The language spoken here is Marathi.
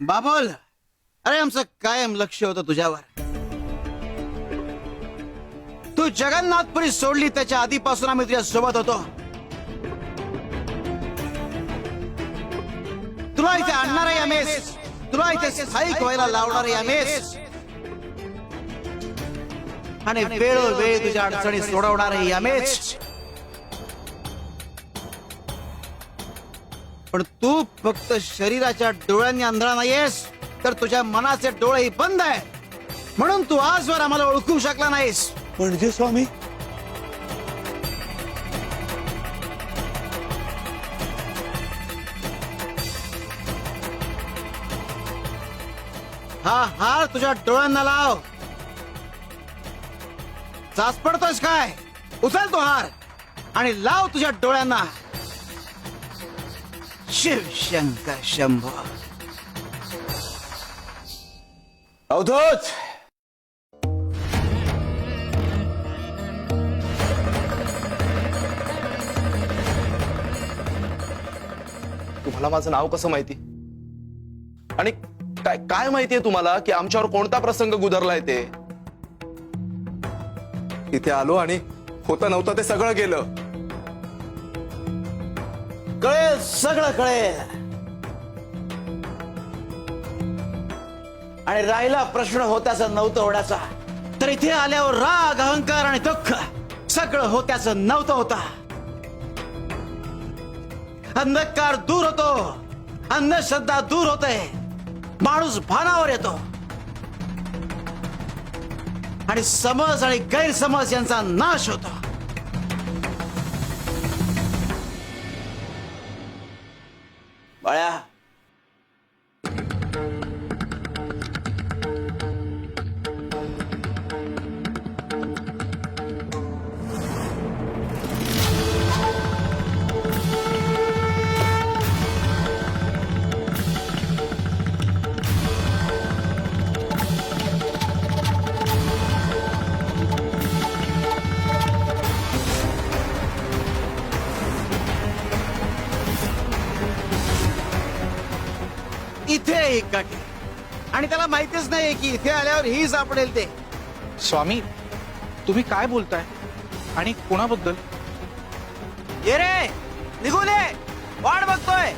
बाबोल अरे आमचं कायम लक्ष होतं तुझ्यावर. तू जगन्नाथपुरी सोडली त्याच्या आधीपासून आम्ही तुझ्या सोबत होतो. तुला इथे आणणार आहे अमेस तुला इथे स्थायिक व्हायला लावणार आहे अमेस आणि वेळोवेळी तुझ्या अडचणी सोडवणार आहे अमेश पण तू फक्त शरीराच्या डोळ्यांनी आंधळा नाहीयेस तर तुझ्या मनाचे डोळेही बंद आहे म्हणून तू आजवर आम्हाला ओळखू शकला नाहीस. म्हणजे स्वामी हा हार तुझ्या डोळ्यांना लाव. चाच पडतोस काय? उचल तो हार आणि लाव तुझ्या डोळ्यांना. शिवशंकर शंभो. अवधूत! तुम्हाला माझं नाव कसं माहिती? आणि काय काय माहितीये तुम्हाला की आमच्यावर कोणता प्रसंग गुदरलाय ते? इथे आलो आणि होता नव्हतं ते सगळं गेलं. कळेल सगळं कळेल. आणि राहिला प्रश्न होत्याचं नव्हतं होण्याचा तर इथे आल्यावर राग अहंकार आणि दुःख सगळं होत्याचं नव्हतं होता. अंधकार दूर होतो अंधश्रद्धा दूर होते. माणूस भानावर येतो. आणि समज आणि गैरसमज यांचा नाश होतो. 过来 इथे एक गाठी. आणि त्याला माहितीच नाही की इथे आल्यावर ही सापडेल ते. स्वामी तुम्ही काय बोलताय? आणि कोणाबद्दल? ये रे निघून ये. वाट बघतोय.